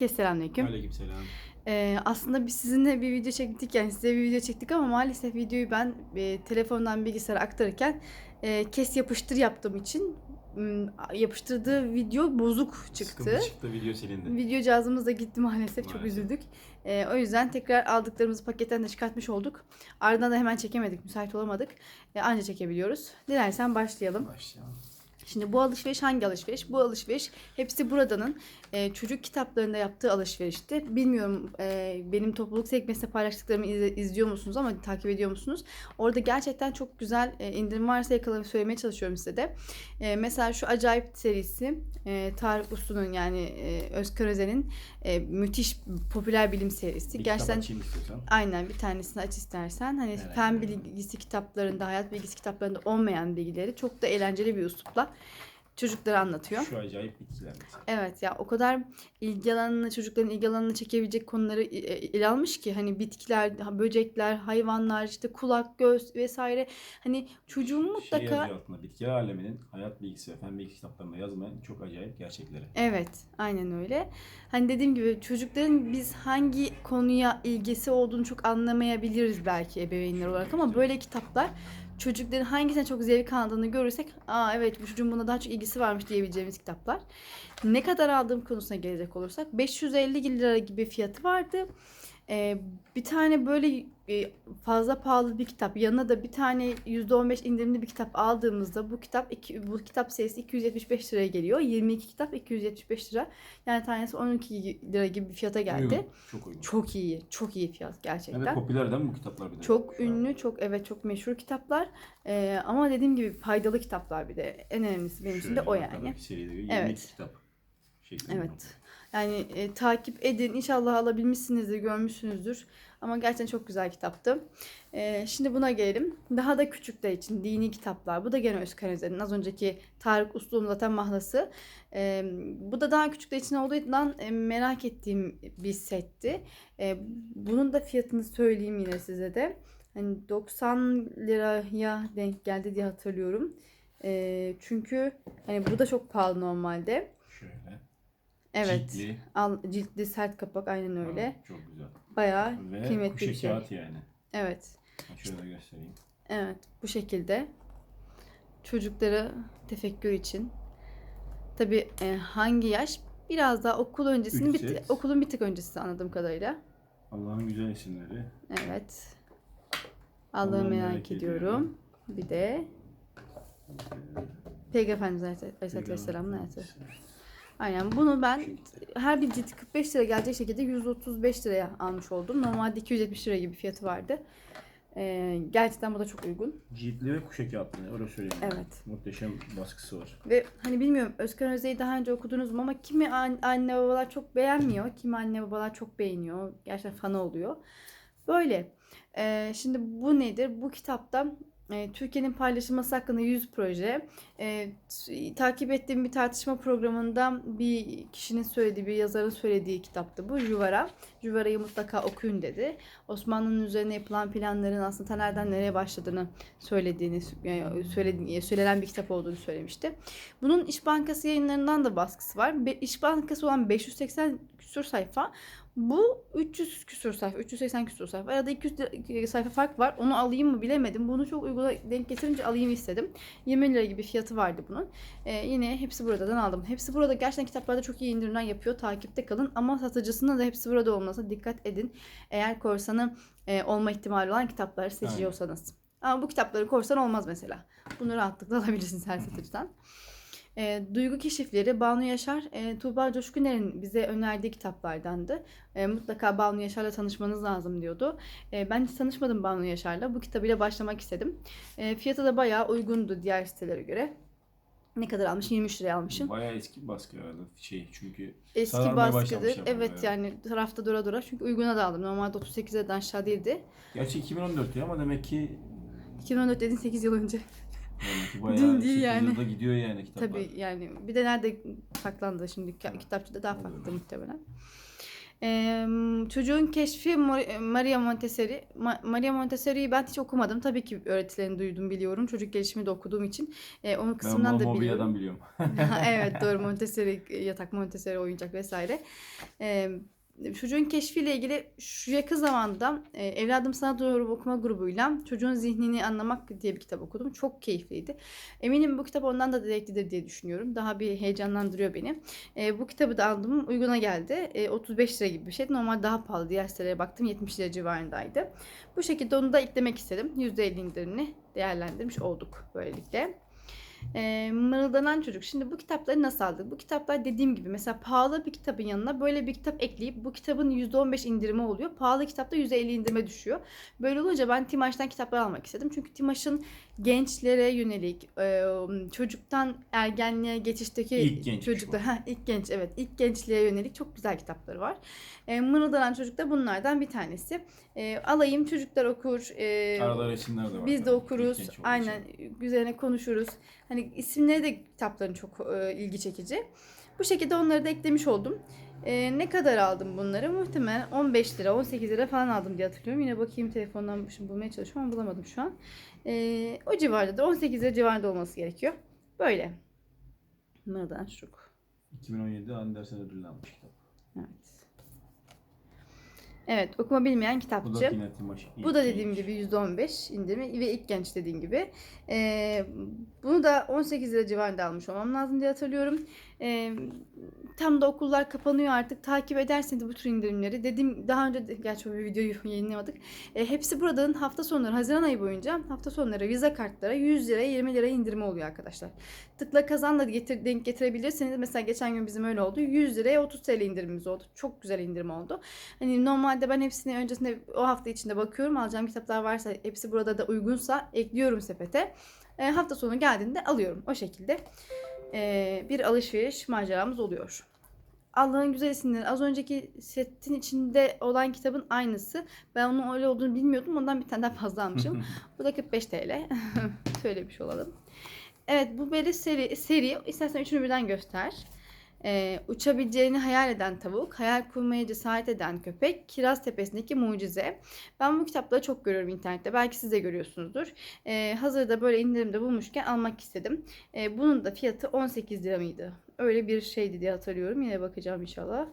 Herkese Selamünaleyküm. Aleykümselam. Ee, aslında biz sizinle bir video çektik yani size bir video çektik ama maalesef videoyu ben e, telefondan bilgisayara aktarırken e, kes yapıştır yaptığım için yapıştırdığı video bozuk çıktı. Sıkıntı çıktı video silindi. Video cihazımız da gitti maalesef, çok Maalesef. üzüldük. Ee, o yüzden tekrar aldıklarımızı paketten de çıkartmış olduk. Ardından da hemen çekemedik, müsait olamadık. Ee, anca çekebiliyoruz. Dilersen başlayalım. Başlayalım. Şimdi bu alışveriş hangi alışveriş? Bu alışveriş hepsi buradanın e, çocuk kitaplarında yaptığı alışverişti. Bilmiyorum e, benim topluluk sekmesinde paylaştıklarımı iz- izliyor musunuz ama takip ediyor musunuz? Orada gerçekten çok güzel e, indirim varsa yakalayıp söylemeye çalışıyorum size de. E, mesela şu acayip serisi e, Tarık Uslu'nun yani e, Özkan Özen'in e, müthiş popüler bilim serisi. Bir Gerçekten. Aynen bir tanesini aç istersen. Hani fen bilgisi kitaplarında, hayat bilgisi kitaplarında olmayan bilgileri çok da eğlenceli bir üslupla çocuklara anlatıyor. Şu acayip bitkiler mesela. Evet ya o kadar ilgi alanını, çocukların ilgi alanını çekebilecek konuları e, ele almış ki hani bitkiler, böcekler, hayvanlar, işte kulak, göz vesaire. Hani çocuğun Şey mutlaka yazıyor altında. Bitkiler aleminin hayat bilgisi ve fen bilgisi kitaplarında yazmayan çok acayip gerçekleri. Evet, aynen öyle. Hani dediğim gibi çocukların biz hangi konuya ilgisi olduğunu çok anlamayabiliriz belki ebeveynler olarak ama böyle kitaplar çocukların hangisine çok zevk aldığını görürsek, aa evet bu çocuğun buna daha çok ilgisi varmış diyebileceğimiz kitaplar. Ne kadar aldığım konusuna gelecek olursak 550 lira gibi fiyatı vardı. Ee, bir tane böyle fazla pahalı bir kitap yanına da bir tane %15 indirimli bir kitap aldığımızda bu kitap iki, bu kitap serisi 275 liraya geliyor. 22 kitap 275 lira. Yani tanesi 12 lira gibi bir fiyata geldi. Uygun. Çok uygun. Çok iyi, çok iyi fiyat gerçekten. de popüler değil mi bu kitaplar bir de? Çok ünlü, çok evet çok meşhur kitaplar. Ee, ama dediğim gibi faydalı kitaplar bir de. En önemlisi benim için de Şöyle o yani. seride 22 Evet. kitap. şeklinde. Evet. Yani e, takip edin. İnşallah alabilmişsinizdir, görmüşsünüzdür. Ama gerçekten çok güzel kitaptı. E, şimdi buna gelelim. Daha da küçükler için dini kitaplar. Bu da gene Özkan Özen'in. Az önceki Tarık Uslu'nun zaten mahlası. E, bu da daha küçükler için olduğundan e, merak ettiğim bir setti. E, bunun da fiyatını söyleyeyim yine size de. Hani 90 liraya denk geldi diye hatırlıyorum. E, çünkü hani bu da çok pahalı normalde. Şöyle. Evet. Ciltli. Al, ciltli sert kapak aynen öyle. Ha, Çok güzel. Bayağı Ve kıymetli bir şey. kağıt yani. Evet. Şöyle göstereyim. Evet. Bu şekilde. Çocuklara tefekkür için. Tabii e, hangi yaş? Biraz daha okul öncesinin Üç bir, okulun bir tık öncesi anladığım kadarıyla. Allah'ın güzel isimleri. Evet. Allah'ı merak, merak ediyorum. ediyorum. Bir de Peygamber Efendimiz Aleyhisselatü Vesselam'ın hayatı. Aynen bunu ben her bir cilt 45 lira gelecek şekilde 135 liraya almış oldum. Normalde 270 lira gibi fiyatı vardı. Ee, gerçekten bu da çok uygun. Ciltli ve kuşe kağıtlı. Öyle söyleyeyim. Evet. Muhteşem baskısı var. Ve hani bilmiyorum Özkan Özey'i daha önce okudunuz mu ama kimi an- anne babalar çok beğenmiyor. Kimi anne babalar çok beğeniyor. Gerçekten fanı oluyor. Böyle. Ee, şimdi bu nedir? Bu kitapta Türkiye'nin paylaşılması hakkında 100 proje. E, takip ettiğim bir tartışma programında bir kişinin söylediği, bir yazarın söylediği kitaptı bu. Juvara. Juvara'yı mutlaka okuyun dedi. Osmanlı'nın üzerine yapılan planların aslında nereden nereye başladığını söylediğini, yani söylediğini, söylenen bir kitap olduğunu söylemişti. Bunun İş Bankası yayınlarından da baskısı var. İş Bankası olan 580 küsur sayfa. Bu 300 küsur sayfa, 380 küsur sayfa. Arada 200 lira- sayfa fark var. Onu alayım mı bilemedim. Bunu çok uygula denk getirince alayım istedim. 20 lira gibi fiyatı vardı bunun. Ee, yine hepsi buradan aldım. Hepsi burada gerçekten kitaplarda çok iyi indirimler yapıyor. Takipte kalın ama satıcısına da hepsi burada olmasına dikkat edin. Eğer korsanı e, olma ihtimali olan kitapları seçiyorsanız. Ama bu kitapları korsan olmaz mesela. Bunu rahatlıkla alabilirsiniz her satıcıdan. E, Duygu Keşifleri Banu Yaşar, e, Tuğba Coşkuner'in bize önerdiği kitaplardandı. E, mutlaka Banu Yaşar'la tanışmanız lazım diyordu. E, ben hiç tanışmadım Banu Yaşar'la. Bu kitabıyla başlamak istedim. E, fiyatı da bayağı uygundu diğer sitelere göre. Ne kadar almış? 23 liraya almışım. Bayağı eski bir baskı herhalde şey çünkü Eski baskıdır. Evet bayağı. yani tarafta dura dura. Çünkü uyguna da aldım. Normalde 38 liradan aşağı değildi. Gerçi 2014 ya ama demek ki 2014 dediğin 8 yıl önce. Demek ki bayağı Dün değil 8 yani. yılda gidiyor yani kitaplar. Tabii yani bir de nerede saklandı şimdi Ki- kitapçıda daha farklı muhtemelen. Ee, çocuğun keşfi Maria Montessori. Ma- Maria Montessori'yi ben hiç okumadım. Tabii ki öğretilerini duydum biliyorum. Çocuk gelişimi de okuduğum için e, onun Ben kısmından bunu da biliyorum. mobilyadan biliyorum. evet doğru Montessori yatak Montessori oyuncak vesaire. Ee, çocuğun keşfiyle ilgili şu yakın zamanda e, Evladım Sana Doğru okuma grubuyla çocuğun zihnini anlamak diye bir kitap okudum. Çok keyifliydi. Eminim bu kitap ondan da direklidir diye düşünüyorum. Daha bir heyecanlandırıyor beni. E, bu kitabı da aldım. Uyguna geldi. E, 35 lira gibi bir şey. Normal daha pahalı. Diğer sitelere baktım 70 lira civarındaydı. Bu şekilde onu da eklemek istedim. %50 indirimli değerlendirmiş olduk böylelikle. E, mırıldanan çocuk. Şimdi bu kitapları nasıl aldık? Bu kitaplar dediğim gibi mesela pahalı bir kitabın yanına böyle bir kitap ekleyip bu kitabın %15 indirimi oluyor. Pahalı kitapta %50 indirime düşüyor. Böyle olunca ben Timaş'tan kitaplar almak istedim. Çünkü Timaş'ın gençlere yönelik e, çocuktan ergenliğe geçişteki İlk gençmiş çocuklar. Ha, ilk genç evet ilk gençliğe yönelik çok güzel kitapları var. E, Mırıldanan çocuk da bunlardan bir tanesi. E, alayım çocuklar okur. E, Arada resimler de var. biz de tabii, okuruz. Aynen. Üzerine konuşuruz. Hani isimleri de kitapların çok e, ilgi çekici. Bu şekilde onları da eklemiş oldum. E, ne kadar aldım bunları? Muhtemelen 15 lira, 18 lira falan aldım diye hatırlıyorum. Yine bakayım telefondan şimdi bulmaya çalışıyorum ama bulamadım şu an. E, o civarda da 18 lira civarında olması gerekiyor. Böyle. Mırdan çocuk. 2017'de Andersen ödülünü almış kitap. Evet. Okuma bilmeyen Bu kitapçı. da yine Timaş. ilk Bu da dediğim gibi %15 indirimi ve ilk genç dediğim gibi. Ee, bunu da 18 lira civarında almış olmam lazım diye hatırlıyorum. Ee, tam da okullar kapanıyor artık. Takip ederseniz bu tür indirimleri. Dediğim daha önce de, gerçi o videoyu yayınlamadık. Ee, hepsi buradan hafta sonları, Haziran ayı boyunca hafta sonları vize kartlara 100 lira 20 lira indirimi oluyor arkadaşlar. Tıkla kazan da getir, denk getirebilirseniz mesela geçen gün bizim öyle oldu. 100 liraya 30 TL indirimimiz oldu. Çok güzel indirim oldu. Hani normalde ben hepsini öncesinde o hafta içinde bakıyorum. Alacağım kitaplar varsa hepsi burada da uygunsa ekliyorum sepete. E, hafta sonu geldiğinde alıyorum. O şekilde e, bir alışveriş maceramız oluyor. Allah'ın güzel isimleri. Az önceki setin içinde olan kitabın aynısı. Ben onun öyle olduğunu bilmiyordum. Ondan bir tane daha fazla almışım. Bu da 45 TL. Söylemiş olalım. Evet bu böyle seri. seri. İstersen üçünü birden göster. Ee, uçabileceğini hayal eden tavuk, hayal kurmaya cesaret eden köpek, Kiraz Tepesi'ndeki mucize. Ben bu kitapları çok görüyorum internette. Belki siz de görüyorsunuzdur. Ee, hazırda böyle indirimde bulmuşken almak istedim. Ee, bunun da fiyatı 18 lira mıydı? Öyle bir şeydi diye hatırlıyorum. Yine bakacağım inşallah.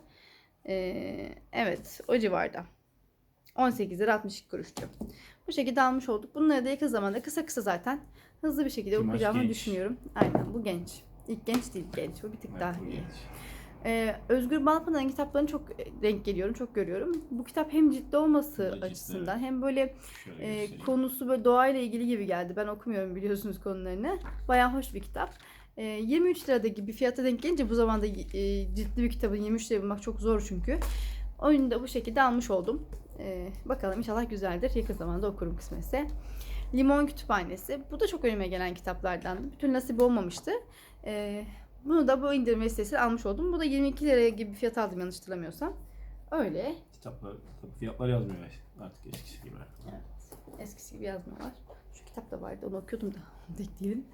Ee, evet o civarda. 18 lira 62 kuruştu. Bu şekilde almış olduk. Bunları da yakın zamanda kısa kısa zaten hızlı bir şekilde Timaş okuyacağımı genç. düşünüyorum. Aynen bu genç. İlk genç değil genç. O bir tık Evet, daha iyi. genç. Ee, Özgür Balpınar'ın kitaplarını çok denk geliyorum, çok görüyorum. Bu kitap hem ciddi olması ciddi, açısından hem böyle Şöyle e, göstereyim. konusu böyle doğayla ilgili gibi geldi. Ben okumuyorum biliyorsunuz konularını. Bayağı hoş bir kitap. E, 23 lirada gibi fiyata denk gelince bu zamanda e, ciddi bir kitabın 23 liraya bulmak çok zor çünkü. Oyunu da bu şekilde almış oldum. E, bakalım inşallah güzeldir. Yakın zamanda okurum kısmetse. Limon Kütüphanesi. Bu da çok önüme gelen kitaplardan. Bütün nasip olmamıştı. E, bunu da bu indirim vesilesiyle almış oldum. Bu da 22 liraya gibi bir fiyat aldım yanlış hatırlamıyorsam. Öyle. Kitaplar, tabii fiyatlar yazmıyor artık eskisi gibi. Eskisi gibi yazmıyorlar. Şu kitap da vardı onu okuyordum da denk değilim.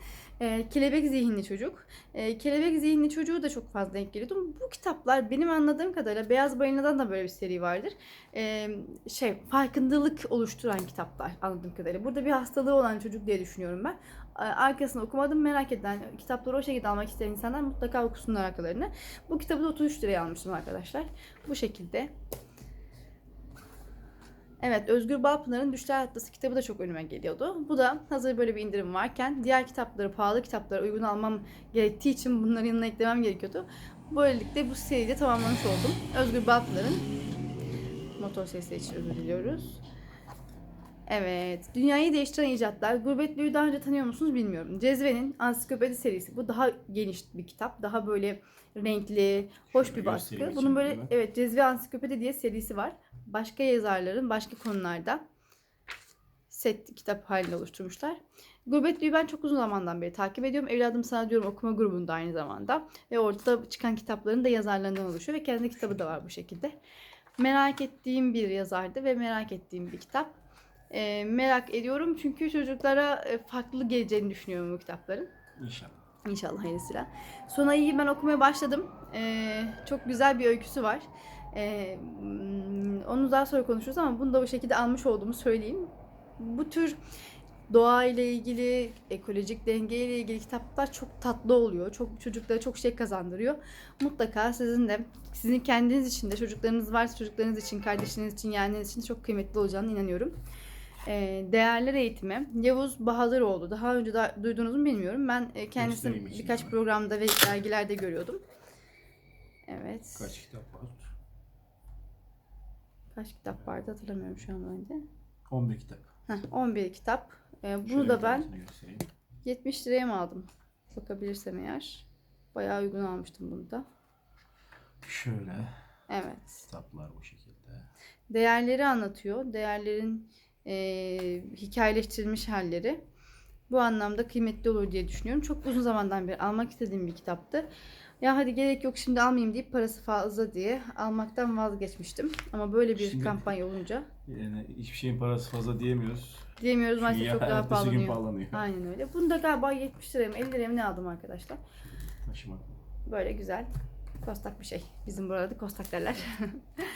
Ee, Kelebek Zihinli Çocuk. Ee, Kelebek Zihinli Çocuğu da çok fazla denk geliyordum. Bu kitaplar benim anladığım kadarıyla Beyaz Balina'dan da böyle bir seri vardır. Ee, şey farkındalık oluşturan kitaplar anladığım kadarıyla. Burada bir hastalığı olan çocuk diye düşünüyorum ben. Arkasını okumadım merak eden kitapları o şekilde almak isteyen insanlar mutlaka okusunlar arkalarını. Bu kitabı da 33 liraya almıştım arkadaşlar. Bu şekilde. Evet, Özgür Balpınar'ın Düşler Atlası kitabı da çok önüme geliyordu. Bu da hazır böyle bir indirim varken diğer kitapları, pahalı kitapları uygun almam gerektiği için bunların yanına eklemem gerekiyordu. Böylelikle bu seriyi de tamamlamış oldum. Özgür Balpınar'ın motor sesleri için özür diliyoruz. Evet, dünyayı değiştiren icatlar. Gurbetli'yi daha önce tanıyor musunuz bilmiyorum. Cezve'nin ansiklopedi serisi. Bu daha geniş bir kitap. Daha böyle renkli, hoş Şöyle bir baskı. Bunun böyle içinde. evet Cezve Ansiklopedi diye serisi var. Başka yazarların başka konularda set kitap halinde oluşturmuşlar. Gurbetli'yi ben çok uzun zamandan beri takip ediyorum. Evladım Sana Diyorum okuma grubunda aynı zamanda. Ve orada çıkan kitapların da yazarlarından oluşuyor. Ve kendi kitabı da var bu şekilde. Merak ettiğim bir yazardı ve merak ettiğim bir kitap. Ee, merak ediyorum çünkü çocuklara e, farklı geleceğini düşünüyorum bu kitapların. İnşallah. İnşallah hayırlısıyla. Sonay'ı ben okumaya başladım. Ee, çok güzel bir öyküsü var. Ee, mm, onu daha sonra konuşuruz ama bunu da bu şekilde almış olduğumu söyleyeyim. Bu tür doğa ile ilgili, ekolojik denge ile ilgili kitaplar çok tatlı oluyor. Çok çocuklara çok şey kazandırıyor. Mutlaka sizin de sizin kendiniz için de çocuklarınız varsa çocuklarınız için, kardeşiniz için, yeğenleriniz için çok kıymetli olacağını inanıyorum. Ee, değerler eğitimi. Yavuz Bahadıroğlu. Daha önce de duydunuz mu bilmiyorum. Ben e, kendisini Göstereyim birkaç programda ve dergilerde görüyordum. Evet. Kaç kitap var? Kaç kitap vardı hatırlamıyorum şu an bende. 11 kitap. Heh, 11 kitap. Ee, bunu Şöyle da bir ben tanesini göstereyim. 70 liraya mı aldım? Bakabilirsem eğer. Bayağı uygun almıştım bunu da. Şöyle Evet. kitaplar bu şekilde. Değerleri anlatıyor. Değerlerin eee hikayeleştirilmiş halleri. Bu anlamda kıymetli olur diye düşünüyorum. Çok uzun zamandan beri almak istediğim bir kitaptı. Ya hadi gerek yok şimdi almayayım deyip parası fazla diye almaktan vazgeçmiştim. Ama böyle bir Şimdi- kampanya olunca Yani hiçbir şeyin parası fazla diyemiyoruz. diyemiyoruz maalesef çok daha pahalanıyor. pahalanıyor. Aynen öyle. Bunu da galiba 70 liraya mı 50 liraya mı ne aldım arkadaşlar. Taşımak. Böyle güzel. Kostak bir şey. Bizim burada kostak derler.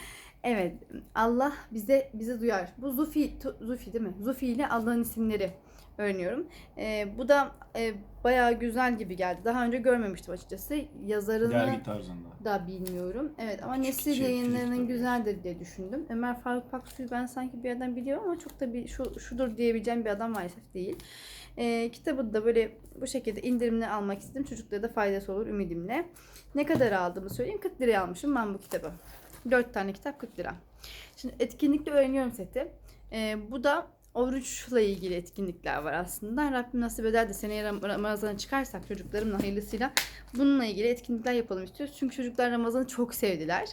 evet. Allah bize bizi duyar. Bu Zufi, Zufi değil mi? Zufi ile Allah'ın isimleri öğreniyorum. Ee, bu da e, bayağı güzel gibi geldi. Daha önce görmemiştim açıkçası. Yazarını Dergi tarzında. da bilmiyorum. Evet ama Küçük Nesil şey, yayınlarının küçük güzeldir diye düşündüm. Ömer Faruk Paksu'yu ben sanki bir yerden biliyorum ama çok da bir şu, şudur diyebileceğim bir adam maalesef değil. Ee, kitabı da böyle bu şekilde indirimle almak istedim. Çocuklara da faydası olur ümidimle. Ne kadar aldığımı söyleyeyim. 40 liraya almışım ben bu kitabı. 4 tane kitap 40 lira. Şimdi etkinlikte öğreniyorum seti. Ee, bu da oruçla ilgili etkinlikler var aslında. Rabbim nasip eder de seneye Ram- Ramazan'a çıkarsak çocuklarımla hayırlısıyla bununla ilgili etkinlikler yapalım istiyoruz. Çünkü çocuklar Ramazan'ı çok sevdiler.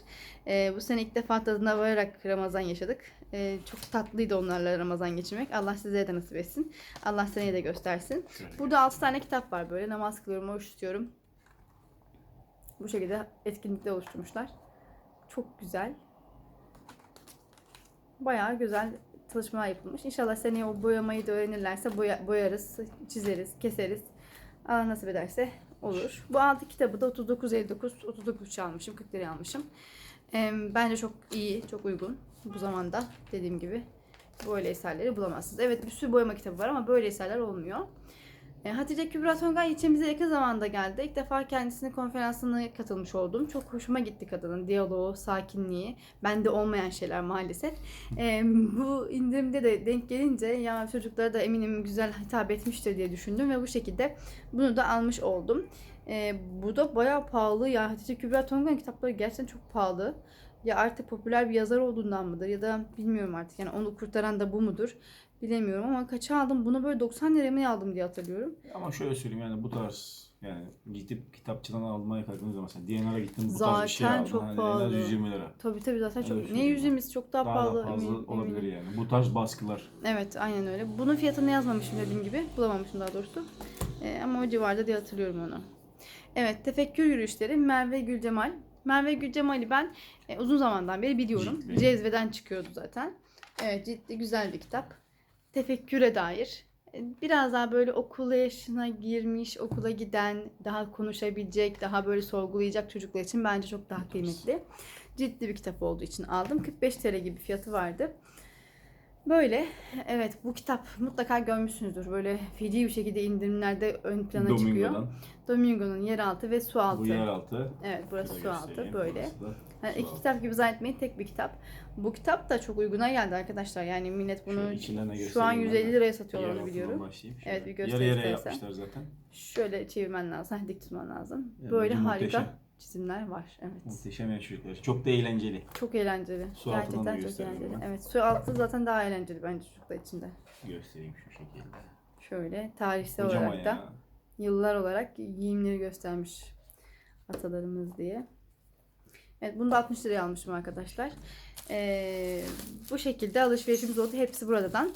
Ee, bu sene ilk defa tadına vararak Ramazan yaşadık. Ee, çok tatlıydı onlarla Ramazan geçirmek. Allah size de nasip etsin. Allah seneye de göstersin. Burada 6 tane kitap var böyle. Namaz kılıyorum, oruç tutuyorum. Bu şekilde etkinlikler oluşturmuşlar. Çok güzel. Bayağı güzel çalışmalar yapılmış. İnşallah seneye o boyamayı da öğrenirlerse boya, boyarız, çizeriz, keseriz. Allah nasip ederse olur. Bu altı kitabı da 39.59, 39 almışım, 40 liraya almışım. Ee, bence çok iyi, çok uygun. Bu zamanda dediğim gibi böyle eserleri bulamazsınız. Evet bir sürü boyama kitabı var ama böyle eserler olmuyor. E, Hatice Kübra Tongay ilçemize yakın zamanda geldi. İlk defa kendisinin konferansına katılmış oldum. Çok hoşuma gitti kadının diyaloğu, sakinliği. Bende olmayan şeyler maalesef. E, bu indirimde de denk gelince ya çocuklara da eminim güzel hitap etmiştir diye düşündüm ve bu şekilde bunu da almış oldum. E, bu da bayağı pahalı ya. Hatice Kübra Tongay'ın kitapları gerçekten çok pahalı. Ya artık popüler bir yazar olduğundan mıdır ya da bilmiyorum artık. Yani onu kurtaran da bu mudur? Bilemiyorum ama kaça aldım? Bunu böyle 90 liraya mı aldım diye hatırlıyorum. Ama şöyle söyleyeyim yani bu tarz yani gidip kitapçıdan almaya kalktığınız zaman mesela DNR'a gittin bu tarz bir şey Zaten aldın. çok hani En pahalı. az 120 lira. Tabii tabii zaten çok. Öyle Ne söyleyeyim. yüzümüz çok daha, Daha pahalı. da fazla eminim- olabilir eminim. yani. Bu tarz baskılar. Evet aynen öyle. Bunun fiyatını yazmamışım dediğim gibi. Bulamamışım daha doğrusu. Ee, ama o civarda diye hatırlıyorum onu. Evet tefekkür yürüyüşleri Merve Gülcemal. Merve Gülcemal'i ben e, uzun zamandan beri biliyorum. Ciddi. Cezve'den çıkıyordu zaten. Evet ciddi güzel bir kitap. Tefekküre dair. E, Biraz daha böyle okul yaşına girmiş, okula giden, daha konuşabilecek, daha böyle sorgulayacak çocuklar için bence çok daha kıymetli. Ciddi bir kitap olduğu için aldım. 45 TL gibi fiyatı vardı. Böyle. Evet bu kitap mutlaka görmüşsünüzdür. Böyle feci bir şekilde indirimlerde ön plana çıkıyor. Domingo'dan. Domingo'nun yeraltı ve su altı. Bu yeraltı. Evet burası Şöyle su altı böyle. Yani su iki altı. kitap gibi zannetmeyin tek bir kitap. Bu kitap da çok uyguna geldi arkadaşlar. Yani millet bunu şu an göstereyim 150 ben. liraya satıyorlar onu biliyorum. Evet, bir göster Yarı yarıya yapmışlar zaten. Şöyle çevirmen lazım, dik tutman lazım. Yani Böyle harika muhteşem. Çizimler var. Evet. Muhteşem çocuklar. Çok da eğlenceli. Çok eğlenceli. Su Gerçekten çok eğlenceli. ben. Evet, su altı zaten daha eğlenceli bence çocuklar için de. Göstereyim şu şekilde. Şöyle tarihsel Kocaman olarak da ya. yıllar olarak giyimleri göstermiş atalarımız diye. Evet bunu da 60 liraya almışım arkadaşlar. Ee, bu şekilde alışverişimiz oldu. Hepsi buradan.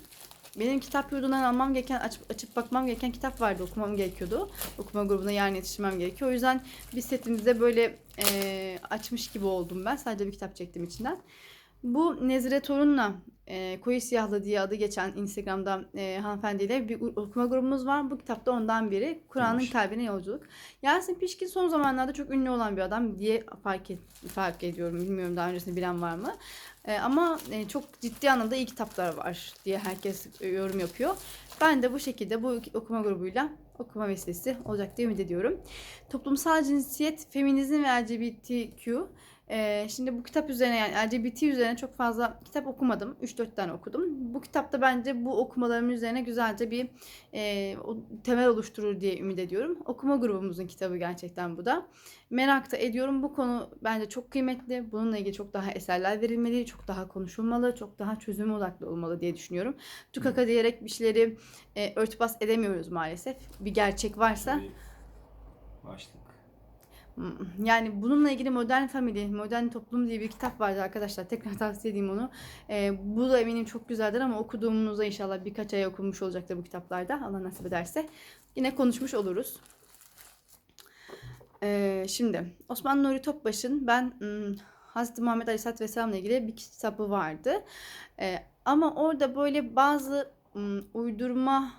Benim kitap yurdundan almam gereken, açıp, açıp bakmam gereken kitap vardı. Okumam gerekiyordu. Okuma grubuna yarın yetişmem gerekiyor. O yüzden bir setimizde böyle e, açmış gibi oldum ben. Sadece bir kitap çektim içinden. Bu Nezire Torun'la e, Koyu Siyahlı diye adı geçen Instagram'da e, hanımefendiyle bir okuma grubumuz var. Bu kitapta ondan biri. Kur'an'ın kalbine yolculuk. Yasin Pişkin son zamanlarda çok ünlü olan bir adam diye fark, et, fark ediyorum. Bilmiyorum daha öncesinde bilen var mı? E, ama e, çok ciddi anlamda iyi kitaplar var diye herkes e, yorum yapıyor. Ben de bu şekilde bu okuma grubuyla okuma vesilesi olacak diye ümit ediyorum. Toplumsal cinsiyet, feminizm ve LGBTQ. Ee, şimdi bu kitap üzerine yani LGBT üzerine çok fazla kitap okumadım. 3-4 tane okudum. Bu kitapta bence bu okumalarım üzerine güzelce bir e, o- temel oluşturur diye ümit ediyorum. Okuma grubumuzun kitabı gerçekten bu da. Merak da ediyorum. Bu konu bence çok kıymetli. Bununla ilgili çok daha eserler verilmeli, çok daha konuşulmalı, çok daha çözüm odaklı olmalı diye düşünüyorum. Tukaka diyerek bir şeyleri e, örtbas edemiyoruz maalesef. Bir gerçek varsa. Hmm, Yani bununla ilgili Modern Family, Modern Toplum diye bir kitap vardı arkadaşlar. Tekrar tavsiye edeyim onu. Ee, bu da eminim çok güzeldir ama okuduğumuzda inşallah birkaç ay okunmuş olacaktır bu kitaplarda. Allah nasip ederse. Yine konuşmuş oluruz. Ee, şimdi Osman Nuri Topbaş'ın ben hmm, Hazreti Muhammed Aleyhisselatü Vesselam'la ilgili bir kitabı vardı. Ee, ama orada böyle bazı hmm, uydurma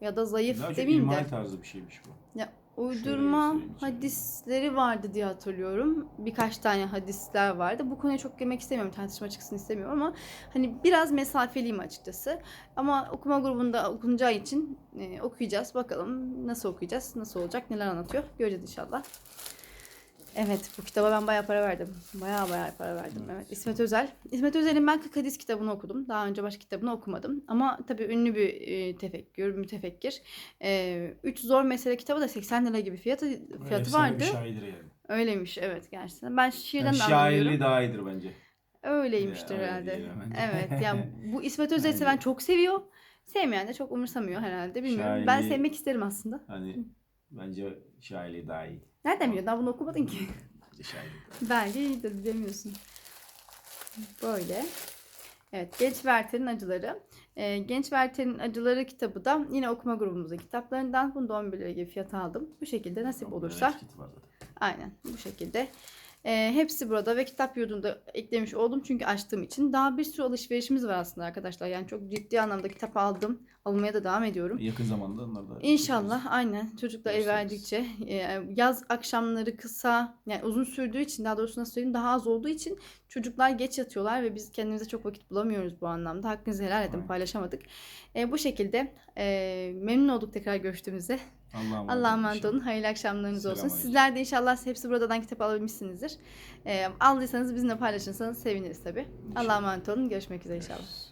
ya da zayıf Daha demeyeyim de ilmihal tarzı bir şeymiş bu. ya uydurma hadisleri vardı diye hatırlıyorum. Birkaç tane hadisler vardı. Bu konuya çok girmek istemiyorum. Tartışma çıksın istemiyorum ama hani biraz mesafeliyim açıkçası. Ama okuma grubunda okunacağı için e, okuyacağız. Bakalım nasıl okuyacağız, nasıl olacak, neler anlatıyor. Göreceğiz inşallah. Evet bu kitaba ben bayağı para verdim. Bayağı bayağı para verdim. Evet. Evet. İsmet Özel. İsmet Özel'in ben 40 hadis kitabını okudum. Daha önce başka kitabını okumadım. Ama tabii ünlü bir e, tefekkür, mütefekkir. E, Üç Zor Mesele kitabı da 80 lira gibi fiyatı fiyatı Efsane vardı. Şairdir yani. Öyleymiş evet gerçekten. Ben şiirden yani şairliği daha iyidir bence. Öyleymiştir Ya, öyle herhalde. bence. Evet yani bu İsmet Özel'i seven çok seviyor. Sevmeyen de çok umursamıyor herhalde. Bilmiyorum. Ben Şairliği- sevmek isterim aslında. Hani bence şairliği daha iyi. Nereden biliyorsun? Daha bunu okumadın ki. Bence. Bence iyidir bilemiyorsun. Böyle. Evet Genç Werther'in Acıları. Ee, Genç Werther'in Acıları kitabı da yine okuma grubumuzun kitaplarından. Bunu da 11 lira gibi fiyata aldım. Bu şekilde nasip olursa. Aynen bu şekilde. Ee, hepsi burada ve kitap yurdunda eklemiş oldum çünkü açtığım için. Daha bir sürü alışverişimiz var aslında arkadaşlar. Yani çok ciddi anlamda kitap aldım. Almaya da devam ediyorum. Yakın zamanda onlar da İnşallah aynen çocuklar ev verdikçe e, yaz akşamları kısa yani uzun sürdüğü için daha doğrusu nasıl söyleyeyim daha az olduğu için çocuklar geç yatıyorlar ve biz kendimize çok vakit bulamıyoruz bu anlamda. Hakkınızı helal edin Aynen. paylaşamadık. E, bu şekilde e, memnun olduk tekrar görüştüğümüze. Allah'a olun emanet olun. Hayırlı akşamlarınız olsun. Selamünaleyküm. Sizler de inşallah hepsi buradan kitap alabilmişsinizdir. E, aldıysanız bizimle paylaşırsanız seviniriz tabii. Allah'a emanet olun. Görüşmek üzere inşallah. Görüşürüz.